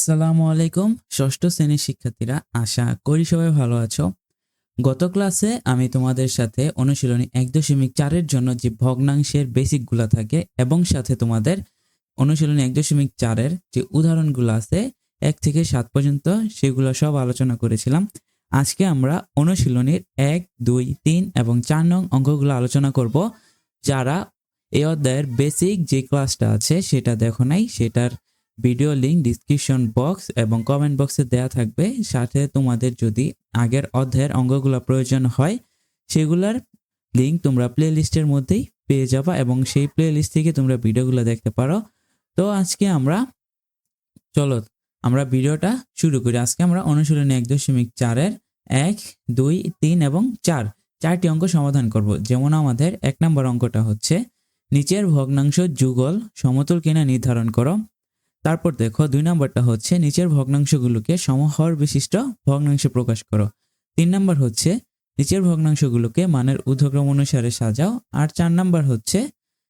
আসসালামু আলাইকুম, ষষ্ঠ শ্রেণির শিক্ষার্থীরা, আশা করি সবাই ভালো আছো। গত ক্লাসে আমি তোমাদের সাথে অনুশীলনী এক দশমিক চারের জন্য যে ভগ্নাংশের বেসিকগুলো থাকে এবং সাথে তোমাদের অনুশীলনী এক দশমিক চারের যে উদাহরণগুলো আছে, এক থেকে সাত পর্যন্ত সেগুলো সব আলোচনা করেছিলাম। আজকে আমরা অনুশীলনীর এক, দুই, তিন এবং চার নং অঙ্কগুলো আলোচনা করব, যারা এই অধ্যায়ের বেসিক যে ক্লাসটা আছে সেটা দেখো নাই, সেটার ভিডিও লিঙ্ক ডিসক্রিপশন বক্স এবং কমেন্ট বক্সে দেওয়া থাকবে। সাথে তোমাদের যদি আগের অধ্যায়ের অঙ্গগুলো প্রয়োজন হয়, সেগুলার লিঙ্ক তোমরা প্লে লিস্টের মধ্যেই পেয়ে যাবা এবং সেই প্লে লিস্ট থেকে তোমরা ভিডিওগুলো দেখতে পারো। তো আজকে আমরা, চলো আমরা ভিডিওটা শুরু করি। আজকে আমরা অনুশীলনী এক দশমিক চারের এক, দুই, তিন এবং চার, চারটি অঙ্ক সমাধান করব। যেমন আমাদের এক নম্বর অঙ্কটা হচ্ছে, নিচের ভগ্নাংশ যুগল সমতল কিনা নির্ধারণ করো। তারপর দেখো দুই নম্বরটা হচ্ছে নিচের ভগ্নাংশগুলোকে সমহর বিশিষ্ট ভগ্নাংশে প্রকাশ করো। তিন নম্বর হচ্ছে নিচের ভগ্নাংশগুলোকে মানের ঊর্ধ্বক্রম অনুসারে সাজাও। আর চার নম্বর হচ্ছে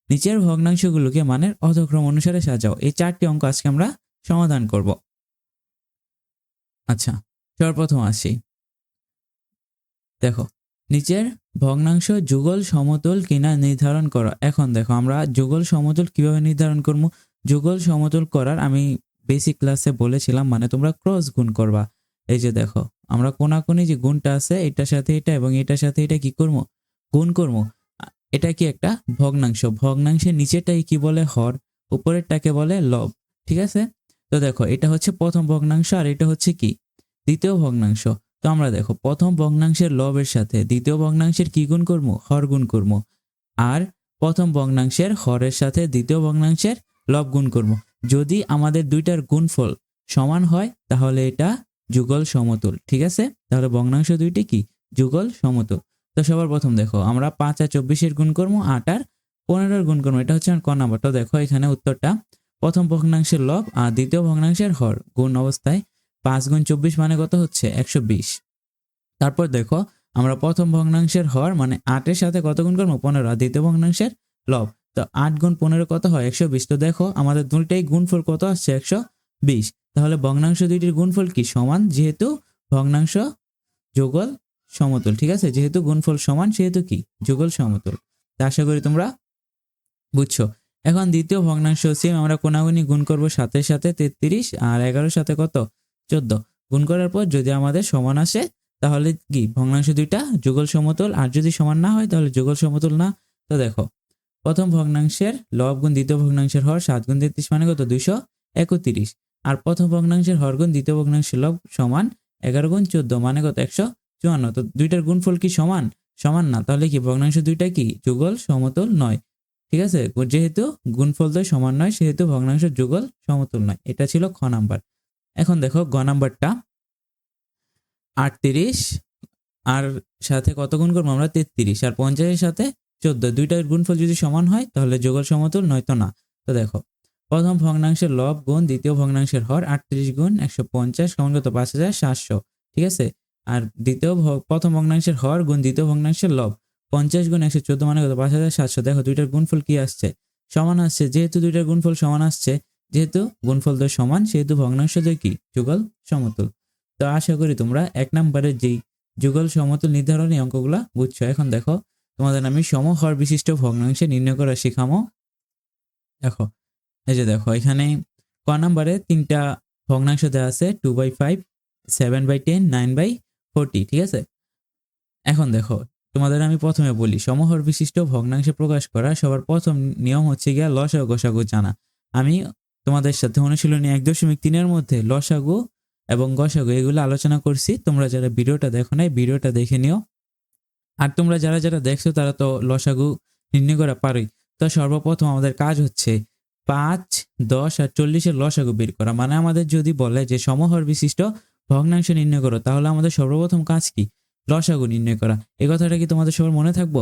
নিচের ভগ্নাংশগুলোকে মানের অধক্রম অনুসারে সাজাও। এই চারটি অঙ্ক আজকে আমরা সমাধান করব। আচ্ছা সর্বপ্রথম আসি। দেখো, নিচের ভগ্নাংশ যুগল সমতল কিনা নির্ধারণ করো। এখন দেখো, আমরা যুগল সমতল কীভাবে নির্ধারণ করব? যুগল সমতল করার আমি বেসিক ক্লাসে বলেছিলাম মানে তোমরা ক্রস গুণ করবা। এই যে দেখো, আমরা কোনাকুনি যে গুণটা আছে, এটার সাথে এটা এবং এটার সাথে এটা কি করব? গুণ করব। এটা কি একটা ভগ্নাংশ। ভগ্নাংশের নিচেরটাই কি বলে? হর, উপরেরটাকে বলে লব, ঠিক আছে? তো দেখো, এটা হচ্ছে প্রথম ভগ্নাংশ আর এটা হচ্ছে কি? দ্বিতীয় ভগ্নাংশ। তো আমরা দেখো, প্রথম ভগ্নাংশের লবের সাথে দ্বিতীয় ভগ্নাংশের কি গুণ করব? হর গুণ করব। আর প্রথম ভগ্নাংশের হরের সাথে দ্বিতীয় ভগ্নাংশের লব গুণ করব। যদি আমাদের দুইটার গুণফল সমান হয়, তাহলে এটা যুগল সমতুল, ঠিক আছে? তাহলে ভগ্নাংশ দুইটি কি? যুগল সমতুল। তো সবার প্রথম দেখো, আমরা পাঁচ আর চব্বিশের গুণ করব, আট আর পনেরোর গুণ করব, এটা হচ্ছে আমার ক তো দেখো এখানে উত্তরটা, প্রথম ভগ্নাংশের লব আর দ্বিতীয় ভগ্নাংশের হর গুণ অবস্থায় পাঁচ গুণ চব্বিশ মানে কত হচ্ছে? একশো বিশ। তারপর দেখো, আমরা প্রথম ভগ্নাংশের হর মানে আটের সাথে কত গুণ করব? পনেরো। আর দ্বিতীয় ভগ্নাংশের লব তো আট গুণ পনেরো কত হয়? একশো বিশ। তো দেখো, আমাদের দুইটাই গুণফল কত আসছে? একশো বিশ। তাহলে ভগ্নাংশ দুইটির গুণফল কি? সমান, যেহেতু ভগ্নাংশ যুগল সমতুল, ঠিক আছে? যেহেতু গুণফল সমান, সেহেতু কি? যুগল সমতুল। তা আশা করি তোমরা বুঝছ। এখন দ্বিতীয় ভগ্নাংশ সেম আমরা কোনাগুনি গুণ করব সাতের সাথে তেত্রিশ আর এগারোর সাথে কত? চোদ্দ। গুণ করার পর যদি আমাদের সমান আসে, তাহলে কি? ভগ্নাংশ দুইটা যুগল সমতুল, আর যদি সমান না হয়, তাহলে যুগল সমতুল না। তো দেখো প্রথম ভগ্নাংশের লব গুণ দ্বিতীয় ভগ্নাংশের হর সাত গুণ তেত্রিশ মানে কত? দুইশো একত্রিশ। আর প্রথম ভগ্নাংশের হর গুণ দ্বিতীয় ভগ্নাংশের লব সমান এগারো গুণ চোদ্দ মানে কত? একশো চুয়ান্ন। তো দুইটার গুণফল কি সমান? সমান না। তাহলে কি ভগ্নাংশ দুইটা কি? যুগল সমতল নয়। ঠিক আছে? যেহেতু গুণফল তো সমান নয়, সেহেতু ভগ্নাংশ যুগল সমতুল নয়। এটা ছিল খ নাম্বার। এখন দেখো গ নাম্বারটা। আটত্রিশ, আর সাথে কত গুণ করব আমরা? তেত্রিশ। আর পঞ্চাশের সাথে চোদ্দ, দুইটার গুণফল যদি সমান হয়, তাহলে যুগল সমতুল নয়তো না। তো দেখো, প্রথম ভগ্নাংশের লব গুণ, দ্বিতীয় ভগ্নাংশের হর আটত্রিশ গুণ, একশো পঞ্চাশ সমান কত পাঁচ হাজার সাতশো, ঠিক আছে? আর দ্বিতীয় প্রথম ভগ্নাংশের হর গুণ, দ্বিতীয় ভগ্নাংশের লব, পঞ্চাশ গুণ, একশো চোদ্দ মানে কত? পাঁচ হাজার সাতশো। দেখো, দুইটার গুণফল কি আসছে? সমান আসছে, যেহেতু দুইটার গুণফল সমান আসছে, যেহেতু গুণফল তো সমান, সেহেতু ভগ্নাংশ দুই কি? যুগল সমতুল। তো আশা করি তোমরা এক নম্বরের যেই যুগল সমতুল নির্ধারণী অঙ্কগুলা বুঝছ। এখন দেখো তোমাদের আমি সমহর বিশিষ্ট ভগ্নাংশে নির্ণয় করা শেখামো। দেখো, এই যে দেখো, এখানে ক নাম্বারে তিনটা ভগ্নাংশ দেওয়া আছে two by five seven by ten nine by forty ঠিক আছে? এখন দেখো, তোমাদের আমি প্রথমে বলি সমহর বিশিষ্ট ভগ্নাংশে প্রকাশ করা সবার প্রথম নিয়ম হচ্ছে গিয়া লসাগু, গসাগু জানা। আমি তোমাদের সাথে অনুশীলনী এক দশমিক তিনের মধ্যে লসাগু এবং গসাগু এগুলো আলোচনা করছি। তোমরা যারা ভিডিওটা দেখো নাই, ভিডিওটা দেখে নিও। আর তোমরা যারা যারা দেখছ, তারা তো লসাগু নির্ণয় করা পারোই। তো সর্বপ্রথম আমাদের কাজ হচ্ছে পাঁচ, দশ আর চল্লিশের লসাগু বের করা। মানে আমাদের যদি বলে যে সমহর বিশিষ্ট ভগ্নাংশ নির্ণয় করো, তাহলে আমাদের সর্বপ্রথম কাজ কি? লসাগু নির্ণয় করা। এই কথাটা কি তোমাদের সবার মনে থাকব?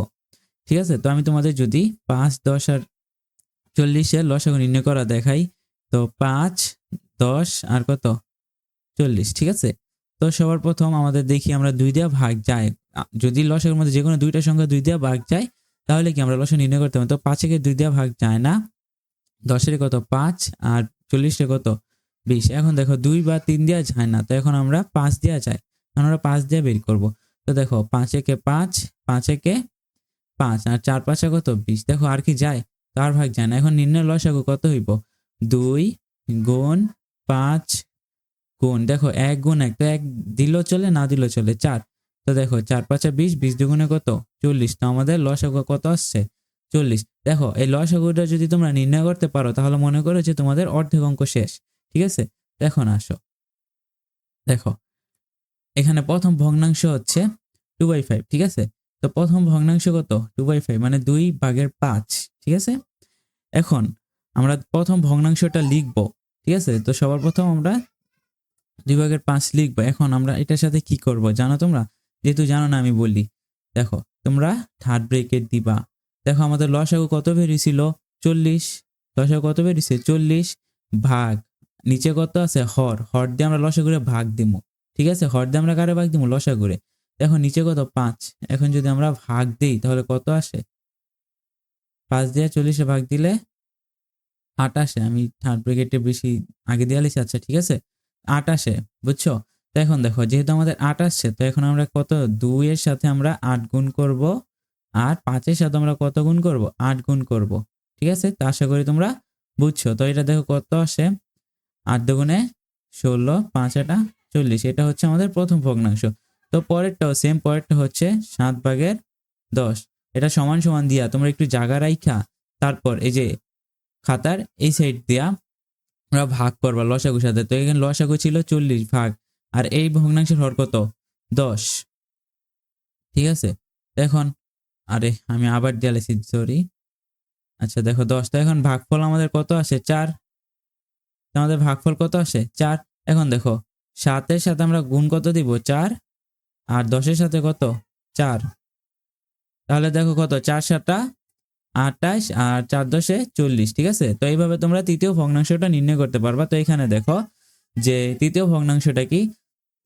ঠিক আছে? তো আমি তোমাদের যদি পাঁচ, দশ আর চল্লিশের লসাগু নির্ণয় করা দেখাই, তো পাঁচ, দশ আর কত? চল্লিশ, ঠিক আছে? তো সবার প্রথম আমাদের দেখি আমরা দুই দেওয়া ভাগ যায়। যদি লসের মধ্যে যে কোনো দুইটা সংখ্যা দুই দেওয়া ভাগ যায়, তাহলে কি আমরা লস নির্ণয় করতে পারি তো পাঁচেকে দুই দেওয়া ভাগ যায় না। দশের কত? পাঁচ। আর চল্লিশে কত? বিশ। এখন দেখো দুই বা তিন দেওয়া যায় না, তো এখন আমরা পাঁচ দেওয়া যায়। এখন আমরা পাঁচ দিয়ে বের করব। তো দেখো পাঁচ একে পাঁচ পাঁচ একে পাঁচ। আর চার পাঁচে কত? বিশ। দেখো আর কি যায়? তার ভাগ যায় না। এখন নির্ণয় লসাগু কত হইব? দুই গুণ পাঁচ গুণ। দেখো এক গুণ এক, তো এক দিলেও চলে, না দিলেও চলে, চার। তো দেখো, চার পাঁচে বিশ বিশ দুগুণে কত? চল্লিশ। তো আমাদের লসাগু কত আসছে? চল্লিশ। দেখো, এই লসাগুটা যদি তোমরা নির্ণয় করতে পারো, তাহলে মনে করো যে তোমাদের অর্ধেক অঙ্ক শেষ। ঠিক আছে? দেখো না, আসো। দেখো, এখানে প্রথম ভগ্নাংশ হচ্ছে টু বাই ফাইভ ঠিক আছে? তো প্রথম ভগ্নাংশ কত? টু বাই ফাইভ মানে দুই ভাগের পাঁচ, ঠিক আছে? এখন আমরা প্রথম ভগ্নাংশটা লিখব, ঠিক আছে? তো সবার প্রথম আমরা দুই ভাগের পাঁচ লিখব। এখন আমরা এটার সাথে কি করব, জানো তোমরা? যেহেতু জানো না, আমি বলি, দেখো, তোমরা থার্ড ব্রেকেট দিবা। দেখো, আমাদের লসাগু কত বেরিয়েছিল? চল্লিশ। লসাগু কত বেরিয়েছে? চল্লিশ ভাগ। নিচে কত আছে? হর। হর দিয়ে আমরা লসাগুরে ভাগ দিব ঠিক আছে? হর দিয়ে আমরা কারে ভাগ দিব লসাগুরে। দেখো, নিচে কত? পাঁচ। এখন যদি আমরা ভাগ দিই, তাহলে কত আসে? পাঁচ দিয়ে চল্লিশে ভাগ দিলে আট আসে। আমি থার্ড ব্রিগেডে বেশি আগে দিয়ে আলিছি আচ্ছা ঠিক আছে? আট আসে, বুঝছ? তো এখন দেখো, যেহেতু আমাদের আট আসছে, তো এখন আমরা কত? দুইয়ের সাথে আমরা আট গুণ করব, আর পাঁচের সাথে আমরা কত গুণ করব? আট গুণ করব, ঠিক আছে? তো আশা করি তোমরা বুঝছ। তো এটা দেখো কত আসে? আট দুগুণে ষোলো, পাঁচ এটা চল্লিশ, এটা হচ্ছে আমাদের প্রথম ভগ্নাংশ। তো পরেরটাও সেম পরেরটা হচ্ছে সাত ভাগের দশ। এটা সমান সমান দিয়া, তোমরা একটু জায়গা রাইখা, তারপর এই যে খাতার এই সাইড দিয়া আমরা ভাগ করবা লসাগু সাথে। তো এখানে লসাগু ছিল চল্লিশ ভাগ। আর এই ভগ্নাংশের হর কত? দশ। ঠিক আছে? এখন, আরে, আমি আবার দিয়ালেছি সরি আচ্ছা দেখো দশটা এখন ভাগফল আমাদের কত আসে? চার। আমাদের ভাগফল কত আসে? চার। এখন দেখো, সাতের সাথে আমরা গুণ কত দিব? চার। আর দশের সাথে কত? চার। তাহলে দেখো কত? চার সাতটা আটাইশ আর চার দশে চল্লিশ, ঠিক আছে? তো এইভাবে তোমরা তৃতীয় ভগ্নাংশটা নির্ণয় করতে পারবা। তো এখানে দেখো যে তৃতীয় ভগ্নাংশটা কি?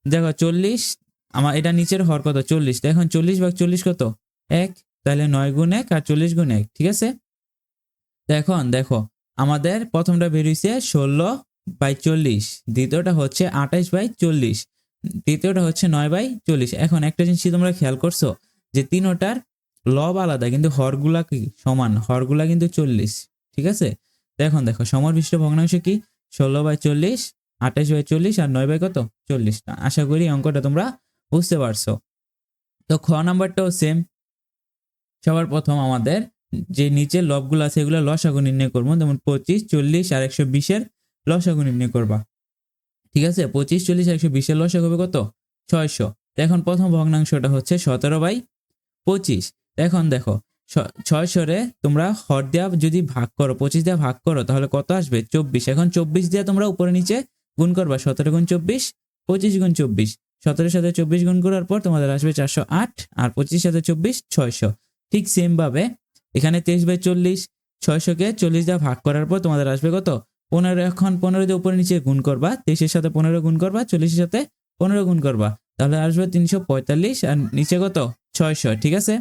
দেখো চল্লিশ, আমার এটা নিচের হর কত চল্লিশ। এখন চল্লিশ ভাগ চল্লিশ কত? এক, তাহলে নয় গুণ এক আর চল্লিশ গুণ এক, ঠিক আছে? এখন দেখো, আমাদের প্রথমটা বেরিয়েছে ষোলো বাই চল্লিশ, দ্বিতীয়টা হচ্ছে আঠাইশ বাই চল্লিশ, তৃতীয়টা হচ্ছে নয় বাই চল্লিশ। এখন একটা জিনিস তোমরা খেয়াল করছ? যে তিনোটার লব আলাদা, কিন্তু হরগুলা কি? সমান, হরগুলা কিন্তু চল্লিশ, ঠিক আছে? এখন দেখো সমরবিষ্ট ভগ্নাংশ কি? ষোলো বাই চল্লিশ আঠাশ বাই চল্লিশ আর নয় বাই কত? চল্লিশ। আশা করি অঙ্কটা তোমরা বুঝতে পারছ। তো খ নাম্বারটাও সেম সবার প্রথম আমাদের যে নিচের লবগুলো আছে, এগুলো লসাগু নির্ণয় করব। যেমন পঁচিশ, চল্লিশ আর একশো বিশের লসাগু নির্ণয় করবা। ঠিক আছে? পঁচিশ, চল্লিশ আর একশো বিশের লসাগু হবে কত? ছয়শো। এখন প্রথম ভগ্নাংশটা হচ্ছে সতেরো বাই পঁচিশ। এখন দেখো ছয়শোরে তোমরা হর দেওয়া যদি ভাগ করো, পঁচিশ দেওয়া ভাগ করো, তাহলে কত আসবে? চব্বিশ। এখন চব্বিশ দিয়ে তোমরা উপরে নিচে গুণ করবা সতেরো গুণ চব্বিশ, পঁচিশ গুণ চব্বিশ। সতেরোর সাথে চব্বিশ গুণ করার পর তোমাদের আসবে চারশো আট আর পঁচিশ সাথে চব্বিশ, ছয়শো। ঠিক সেমভাবে এখানে তেইশ বাই চল্লিশ, ছয়শোকে চল্লিশ দেওয়া ভাগ করার পর তোমাদের আসবে কত? পনেরো, এখন পনেরো দিয়ে উপরে নিচে গুণ করবা, তেইশের সাথে পনেরো গুণ করবা, চল্লিশের সাথে পনেরো গুণ করবা। তাহলে আসবে তিনশো পঁয়তাল্লিশ আর নিচে কত? ছয়শো, ঠিক আছে?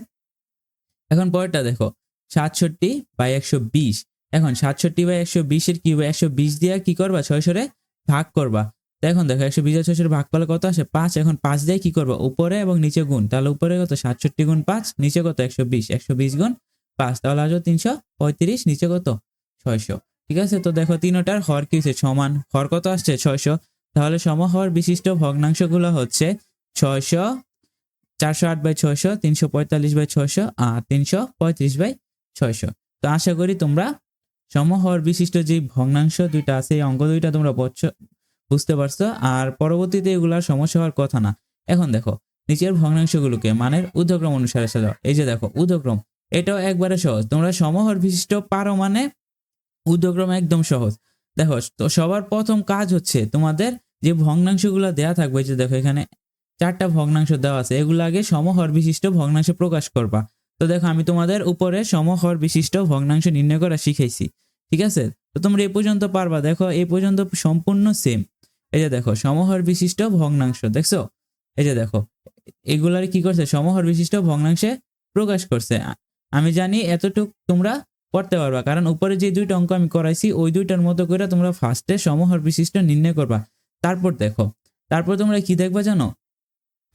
এখন পরেরটা দেখো, সাতষট্টি বাই একশো বিশ। এখন সাতষট্টি বাই একশো বিশের কি একশো বিশ দিয়ে কি করবা ছয়শোরে? ভাগ করবা। এখন দেখো, একশো বিশ ছয়শোর ভাগ করলে কত আসে? পাঁচ। এখন পাঁচ দিয়ে কি করবা? উপরে এবং নিচে গুণ। তাহলে উপরে কত? সাতষট্টি গুণ পাঁচ, নিচে কত? একশো বিশ। একশো বিশ গুণ পাঁচ। তাহলে আসবে তিনশো পঁয়ত্রিশ, নিচে কত? ছয়শো। ঠিক আছে? তো দেখো, তিনোটার হর কি হচ্ছে? সমান। হর কত আসছে? ছয়শো। তাহলে সমহর বিশিষ্ট ভগ্নাংশগুলো হচ্ছে ছয়শো, চারশো আট বাই ছয়শো, তিনশো পঁয়তাল্লিশ বাই ছয়শো, আর তিনশো পঁয়ত্রিশ বাই ছয়শো। তো আশা করি তোমরা সমহর বিশিষ্ট যে ভগ্নাংশ দুইটা আছে, এই অঙ্ক দুইটা তোমরা বুঝতে পারছ। আর পরবর্তীতে এগুলার সমস্যা হওয়ার কথা না। এখন দেখো, নিচের ভগ্নাংশগুলোকে মানের ঊর্ধ্বক্রম অনুসারে সাজাও। এই যে দেখো, ঊর্ধ্বক্রম, এটাও একবারে সহজ। তোমরা সমহর বিশিষ্ট পারো মানে ঊর্ধ্বক্রম একদম সহজ। দেখো, তো সবার প্রথম কাজ হচ্ছে তোমাদের যে ভগ্নাংশগুলো দেয়া থাকবে যে দেখো, এখানে চারটা ভগ্নাংশ দেওয়া আছে, এগুলো আগে সমহর বিশিষ্ট ভগ্নাংশে প্রকাশ করবা। তো দেখো, আমি তোমাদের উপরে সমহর বিশিষ্ট ভগ্নাংশ নির্ণয় করা শিখাইছি, ঠিক আছে? তো তোমরা এই পর্যন্ত পারবা। দেখো এই পর্যন্ত সম্পূর্ণ সেম এই যে দেখো, সমহর বিশিষ্ট ভগ্নাংশ, দেখছ? এই যে দেখো, এগুলার কি করছে? সমহর বিশিষ্ট ভগ্নাংশে প্রকাশ করছে। আমি জানি এতটুক তোমরা করতে পারবা, কারণ উপরে যে দুইটা অঙ্ক আমি করাইছি, ওই দুইটার মতো করে তোমরা ফার্স্টে সমহর বিশিষ্ট নির্ণয় করবা। তারপর দেখো, তারপর তোমরা কি দেখবা জানো?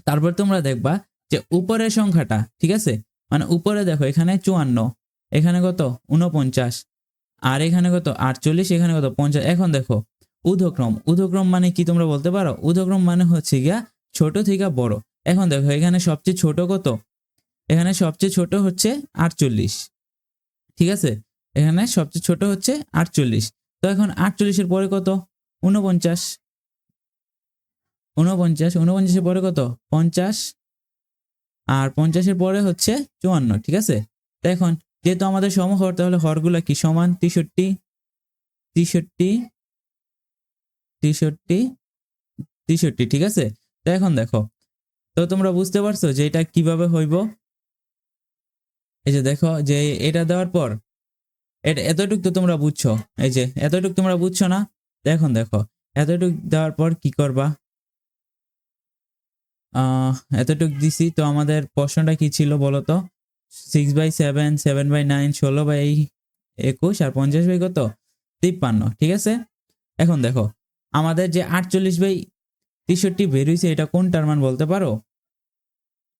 তারপর তোমরা দেখবা যে উপরের সংখ্যাটা, ঠিক আছে? মানে উপরে দেখো, এখানে চুয়ান্ন, এখানে কত? উনপঞ্চাশ আর এখানে কত? আটচল্লিশ, এখানে কত? পঞ্চাশ। এখন দেখো উধক্রম উধক্রম মানে কি তোমরা বলতে পারো? উধক্রম মানে হচ্ছে গিয়া ছোট থেকে বড়। এখন দেখো, এখানে সবচেয়ে ছোট কত? এখানে সবচেয়ে ছোট হচ্ছে আটচল্লিশ, ঠিক আছে? এখানে সবচেয়ে ছোট হচ্ছে আটচল্লিশ। তো এখন আটচল্লিশের পরে কত? উনপঞ্চাশ উনপঞ্চাশ উনপঞ্চাশের পরে কত? পঞ্চাশ আর পঞ্চাশের পরে হচ্ছে চুয়ান্ন, ঠিক আছে? এখন যেহেতু আমাদের সমহর তাহলে হরগুলা কি সমান? তেষট্টি তেষট্টি তেষট্টি তেষট্টি, ঠিক আছে? তো এখন দেখো, তো তোমরা বুঝতে পারছ যে এটা কীভাবে হইব? এই যে দেখো, যে এটা দেওয়ার পর, এটা এতটুক তো তোমরা বুঝছ, এই যে এতটুক তোমরা বুঝছ না? এখন দেখো, এতটুক দেওয়ার পর কি করবা? এতটুক দিছি। তো আমাদের প্রশ্নটা কি ছিল বলো তো? Six by seven seven by nine ষোলো বাই একুশ আর পঞ্চাশ বাই কত? তিপ্পান্ন, ঠিক আছে? এখন দেখো, আমাদের যে আটচল্লিশ বাই তেষট্টি বেরিয়েছে এটা কোনটার মান বলতে পারো?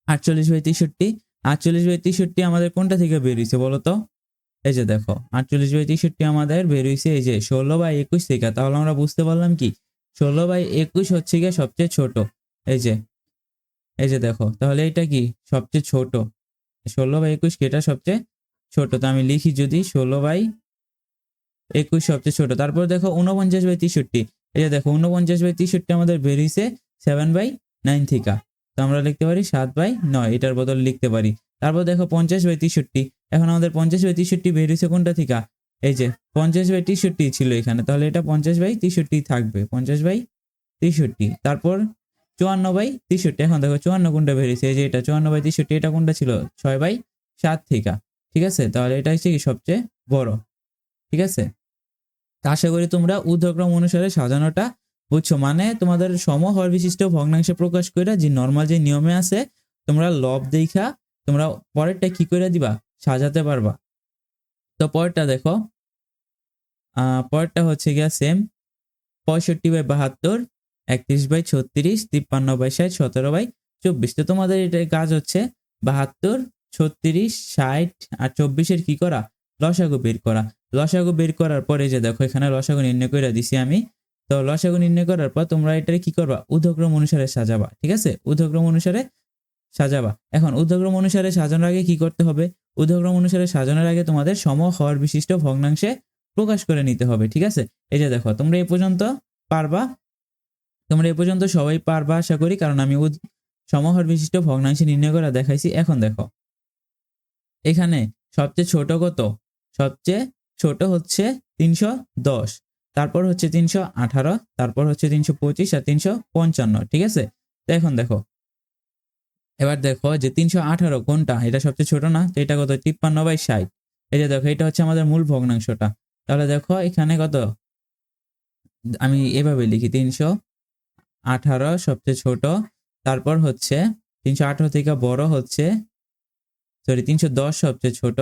আটচল্লিশ বাই তেষট্টি, আটচল্লিশ বাই তেষট্টি আমাদের কোনটা থেকে বেরিয়েছে বলো তো? এই যে দেখো, আটচল্লিশ বাই তেষট্টি আমাদের বেরিয়েছে এই যে ষোলো বাই একুশ থেকে। তাহলে আমরা বুঝতে পারলাম কি? ষোলো বাই একুশ হচ্ছে গিয়ে সবচেয়ে ছোট, এই যে এই যে দেখো, তাহলে এটা কি? সবচেয়ে ছোট। ষোলো বাই একুশ কি এটা সবচেয়ে ছোট? তো আমি লিখি যদি ষোলো বাই একুশ সবচেয়ে ছোট। তারপর দেখো উনপঞ্চাশ বাই তেষট্টি। এই যে দেখো উনপঞ্চাশ বাই তেষট্টি আমাদের বেরিয়েছে সেভেন বাই নাইন থিকা। তো আমরা লিখতে পারি সাত বাই নয়, এটার বদল লিখতে পারি। তারপর দেখো পঞ্চাশ বাই তেষট্টি। এখন আমাদের পঞ্চাশ বাই তেষট্টি বেরিয়েছে কোনটা থেকে? এই যে পঞ্চাশ বাই তেষট্টি ছিল এখানে। তাহলে এটা পঞ্চাশ বাই তেষট্টি থাকবে, পঞ্চাশ বাই তেষট্টি। তারপর চুয়ান্ন বাই তেষট্টি। এখন দেখো চুয়ান্ন কোনটা বেরিয়েছে এই যে এটা চুয়ান্ন বাই তেষট্টি, এটা কোনটা ছিল? ছয় বাই সাত থেকে। ঠিক আছে? তাহলে এটা হচ্ছে কি সবচেয়ে বড়। ঠিক আছে? আশা করি তোমরা ঊর্ধ্বক্রম অনুসারে সাজানোটা বুঝছ। মানে তোমাদের সমহর বিশিষ্ট ভগ্নাংশে প্রকাশ করে যে নর্মাল যে নিয়মে আছে, তোমরা লব দেখা তোমরা পরেরটা কি করে দিবা? সাজাতে পারবা। তো পরেরটা দেখো পরেরটা হচ্ছে গিয়া সেম পঁয়ষট্টি বাই বাহাত্তর একত্রিশ বাই ছত্রিশ, তিপ্পান্ন বাই ষাট, সতেরো বাই চব্বিশ। তো তোমাদের এটা কাজ হচ্ছে বাহাত্তর, ছত্রিশ, ষাট আর চব্বিশের কি করা? লসাগু বের করা। লসাগু বের করার পরে যে দেখো, এখানে লসাগু নির্ণয় করে দিছি আমি। তো লসাগু নির্ণয় করার পর তোমরা এটা কি করবা? ঊর্ধ্বক্রম অনুসারে সাজাবা, ঠিক আছে? ঊর্ধ্বক্রম অনুসারে সাজাবা। এখন ঊর্ধ্বক্রম অনুসারে সাজানোর আগে কি করতে হবে? ঊর্ধ্বক্রম অনুসারে সাজানোর আগে তোমাদের সম হওয়ার বিশিষ্ট ভগ্নাংশে প্রকাশ করে নিতে হবে, ঠিক আছে? এই যে দেখো, তোমরা এই পর্যন্ত পারবা। তোমরা এ পর্যন্ত সবাই পারবা আশা করি, কারণ আমি সমহর বিশিষ্ট ভগ্নাংশে নির্ণয় করা দেখাইছি। এখন দেখো, এখানে সবচেয়ে ছোট কত? সবচেয়ে ছোট হচ্ছে তিনশো দশ, তারপর হচ্ছে তিনশো আঠারো, তারপর হচ্ছে তিনশো পঁচিশ আর তিনশো পঞ্চান্ন, ঠিক আছে? তো এখন দেখো, এবার দেখো যে তিনশো আঠারো কোনটা? এটা সবচেয়ে ছোট না? তো এটা কত? তিপ্পান্ন বাই ষাট। এই যে দেখো, এটা হচ্ছে আমাদের মূল ভগ্নাংশটা। তাহলে দেখো, এখানে কত? আমি এভাবে লিখি, তিনশো আঠারো সবচেয়ে ছোট, তারপর হচ্ছে তিনশো আঠারো থেকে বড় হচ্ছে সরি তিনশো দশ সবচেয়ে ছোট,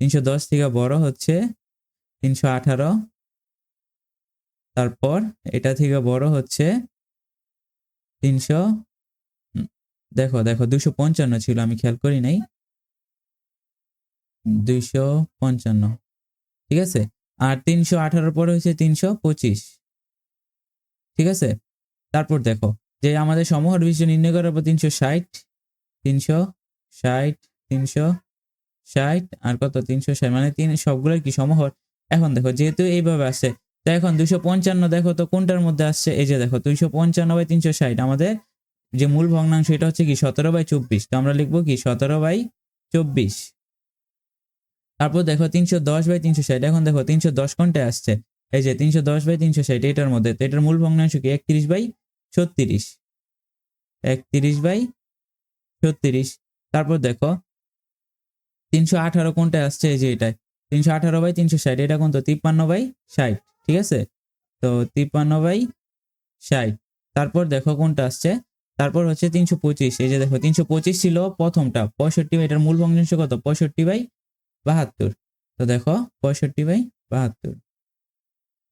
তিনশো দশ থেকে বড় হচ্ছে তিনশো আঠারো, তারপর এটা থেকে বড় হচ্ছে তিনশো দেখো দেখো, দুশো পঞ্চান্ন ছিল, আমি খেয়াল করি নাই। দুইশো পঞ্চান্ন, ঠিক আছে? আর তিনশো আঠারোর পরে হচ্ছে তিনশো পঁচিশ, ঠিক আছে? তারপর দেখো যে আমাদের সমহর বিশিষ্ট নির্ণয় করার পর তিনশো ষাট তিনশো ষাট তিনশো ষাট আর কত? তিনশো ষাট মানে তিন সবগুলোর কি সমহর এখন দেখো যেহেতু এইভাবে আসছে, তো এখন দুশো পঞ্চান্ন দেখো তো কোনটার মধ্যে আসছে? এই যে দেখো দুইশো পঞ্চান্ন বাই তিনশো ষাট, আমাদের যে মূল ভগ্নাংশ এটা হচ্ছে কি? সতেরো বাই চব্বিশ। তো আমরা লিখব কি? সতেরো বাই চব্বিশ। তারপর দেখো তিনশো দশ বাই তিনশো ষাট, এখন দেখো তিনশো দশ কোনটায় আসছে? এই যে তিনশো দশ বাই তিনশো ষাট, এটার মধ্যে। তো এটার মূল ভগ্নাংশ কি? একত্রিশ বাই ছত্রিশ। একত্রিশ বাই ছত্রিশ। তারপর দেখো, তিনশো আঠারো কোনটায় আসছে? এই যে এটাই। তিনশো আঠারো বাই তিনশো ষাট, এটা কোন তো তিপ্পান্ন বাই ষাট, ঠিক আছে? তো তিপ্পান্ন বাই ষাট। তারপর দেখো কোনটা আসছে? তারপর হচ্ছে তিনশো পঁচিশ। এই যে দেখো, তিনশো পঁচিশ ছিল প্রথমটা। পঁয়ষট্টি এটার মূল ভগ্নাংশ কত? পঁয়ষট্টি বাই বাহাত্তর। তো দেখো, পঁয়ষট্টি বাই বাহাত্তর।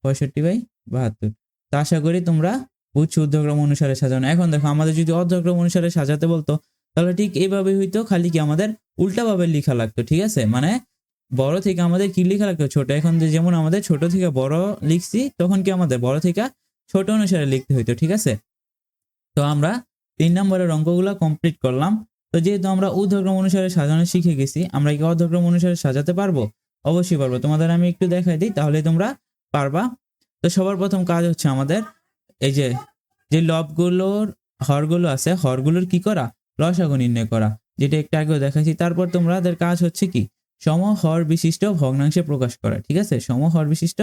পঁয়ষট্টি বাই বাহাত্তর। তো আশা করি তোমরা বুঝছ ঊর্ধ্বক্রম অনুসারে সাজানো। এখন দেখো, আমাদের যদি অর্ধক্রম অনুসারে সাজাতে বলতো, তাহলে ঠিক এইভাবে হইতো, খালি কি আমাদের উল্টাভাবে লেখা লাগতো, ঠিক আছে? মানে বড় থেকে আমাদের কি লেখা লাগতো? ছোট। এখন যেমন আমাদের ছোট থেকে বড় লিখছি, তখন কি আমাদের বড় থেকে ছোট অনুসারে লিখতে হইতো, ঠিক আছে? তো আমরা তিন নম্বরের অঙ্কগুলো কমপ্লিট করলাম। তো যেহেতু আমরা ঊর্ধ্বক্রম অনুসারে সাজানো শিখে গেছি, আমরা কি অর্ধক্রম অনুসারে সাজাতে পারব? অবশ্যই পারব। তোমাদের আমি একটু দেখাই দিই, তাহলে তোমরা পারবা। তো সবার প্রথম কাজ হচ্ছে আমাদের এই যে যে লবগুলোর হরগুলো আছে, হরগুলোর কি করা? লসাগু নির্ণয় করা। যেটা একটু আগেও দেখাচ্ছি তারপর তোমাদের কাজ হচ্ছে কি? সমহর বিশিষ্ট ভগ্নাংশে প্রকাশ করা, ঠিক আছে? সমহর বিশিষ্ট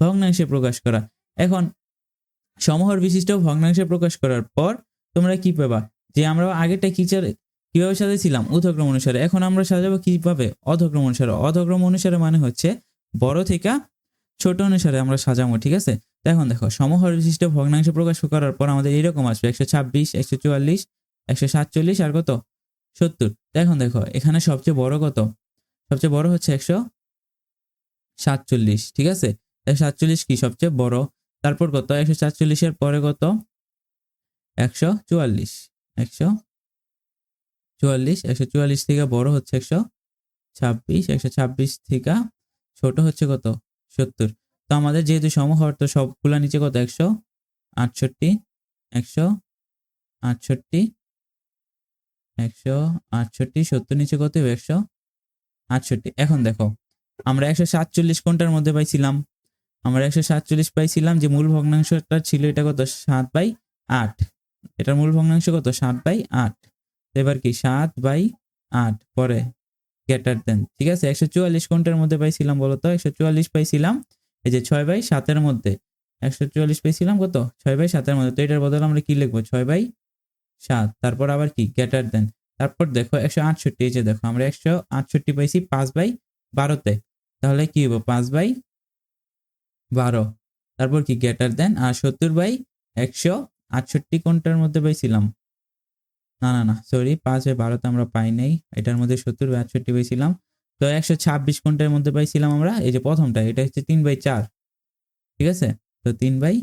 ভগ্নাংশে প্রকাশ করা। এখন, সমহর বিশিষ্ট ভগ্নাংশে প্রকাশ করার পর তোমরা কি পাবা? যে আমরা আগেরটা কি চার কীভাবে সাজাইছিলাম? উথক্রম অনুসারে। এখন আমরা সাজাবো কীভাবে? অধক্রম অনুসারে। অধক্রম অনুসারে মানে হচ্ছে বড় থেকে ছোট অনুসারে আমরা সাজাবো, ঠিক আছে? এখন দেখো সমহর বিশিষ্ট ভগ্নাংশ প্রকাশ করার পর আমাদের এরকম আসবে, একশো ছাব্বিশ, একশো চুয়াল্লিশ, একশো সাতচল্লিশ আর কত? সত্তর। এখন দেখো, এখানে সবচেয়ে বড় কত? সবচেয়ে বড় হচ্ছে একশো সাতচল্লিশ, ঠিক আছে? একশো সাতচল্লিশ কি সবচেয়ে বড়? তারপর কত? একশো সাতচল্লিশের পরে কত? একশো চুয়াল্লিশ। একশো চুয়াল্লিশ একশো চুয়াল্লিশ থেকে বড় হচ্ছে একশো ছাব্বিশ একশো ছাব্বিশ থেকে ছোট হচ্ছে কত? সত্তর। তো আমাদের যেহেতু সমহর, তো সবগুলা নিচে কত? একশো আটষট্টি একশো আটষট্টি একশো আটষট্টি, সত্তর নিচে কত? একশো আটষট্টি। এখন দেখো, আমরা একশো সাতচল্লিশ কোনটার মধ্যে পাইছিলাম? আমরা একশো সাতচল্লিশ পাইছিলাম যে মূল ভগ্নাংশটা ছিল এটা কত? সাত বাই আট। এটার মূল ভগ্নাংশ কত? সাত বাই আট। এবার কি? সাত বাই আট পরে গ্রেটার দেন ঠিক আছে? একশো চুয়াল্লিশ কোনটার মধ্যে পাইছিলাম বলতো? একশো চুয়াল্লিশ পাইছিলাম। এই যে ছয় বাই সাতের মধ্যে একশো চুয়াল্লিশ পেয়েছিলাম কত? ছয় বাই সাতের মধ্যে। তো এটার বদলে আমরা কি লিখব? ছয় বাই সাত। তারপর আবার কি? গ্যাটার দেন। তারপর দেখো একশো আটষট্টি। এই যে দেখো, আমরা একশো আটষট্টি পাইছি পাঁচ বাই বারোতে। তাহলে কি হব পাঁচ বাই বারো। তারপর কি? গ্যাটার দেন। আর সত্তর বাই একশো আটষট্টি কোনটার মধ্যে পাইছিলাম? না না না সরি পাঁচ বাই বারোতে আমরা পাই নাই। এটার মধ্যে সত্তর বাই আটষট্টি পাইছিলাম। তো একশো ছাব্বিশ কোনটার মধ্যে পাইছিলাম আমরা, এই যে প্রথমটা, এটা হচ্ছে তিন বাই চার, ঠিক আছে? তো তিন বাই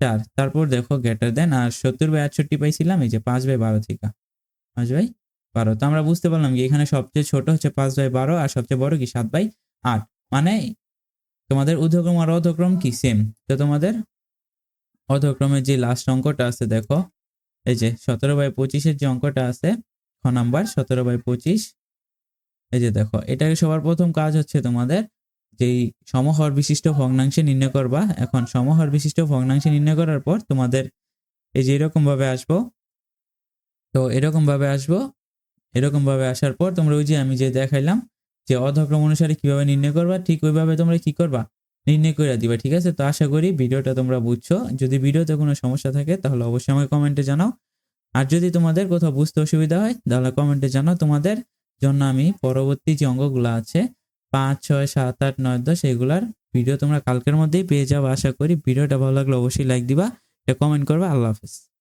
চার, তারপর দেখো গ্রেটার দেন আর সত্তর বাই আটষট্টি পাইছিলাম, এই যে পাঁচ বাই বারো থেকে, পাঁচ বাই বারো। তো আমরা বুঝতে পারলাম কি এখানে সবচেয়ে ছোট হচ্ছে পাঁচ বাই বারো আর সবচেয়ে বড় কি সাত বাই আট। মানে তোমাদের ঊর্ধ্বক্রম আর অধক্রম কি সেম তো তোমাদের অধক্রমের যে লাস্ট অঙ্কটা আছে দেখো, এই যে সতেরো বাই পঁচিশের যে অঙ্কটা আছে, খ নাম্বার সতেরো বাই পঁচিশ এই যে দেখো এটাকে সবার প্রথম কাজ হচ্ছে তোমাদের যেই সমহর বিশিষ্ট ভগ্নাংশে নির্ণয় করবা। এখন সমহর বিশিষ্ট ভগ্নাংশে নির্ণয় করার পর তোমাদের এই যে এরকমভাবে আসব, তো এরকমভাবে আসব, এরকমভাবে আসার পর তোমরা ওই যে আমি যে দেখাইলাম যে অধক্রম অনুসারে কীভাবে নির্ণয় করবা, ঠিক ওইভাবে তোমরা কি করবা? নির্ণয় করে দিবা, ঠিক আছে? তো আশা করি ভিডিওটা তোমরা বুঝছ। যদি ভিডিওতে কোনো সমস্যা থাকে তাহলে অবশ্যই আমাকে কমেন্টে জানাও। আর যদি তোমাদের কোথাও বুঝতে অসুবিধা হয় তাহলে কমেন্টে জানাও তোমাদের জন্য আমি পরবর্তী যে অঙ্কগুলো আছে, পাঁচ, ছয়, সাত, আট, নয়, দশ, এগুলার ভিডিও তোমরা কালকের মধ্যেই পেয়ে যাব। আশা করি ভিডিওটা ভালো লাগলে অবশ্যই লাইক দিবা এটা কমেন্ট করবা। আল্লাহ হাফেজ।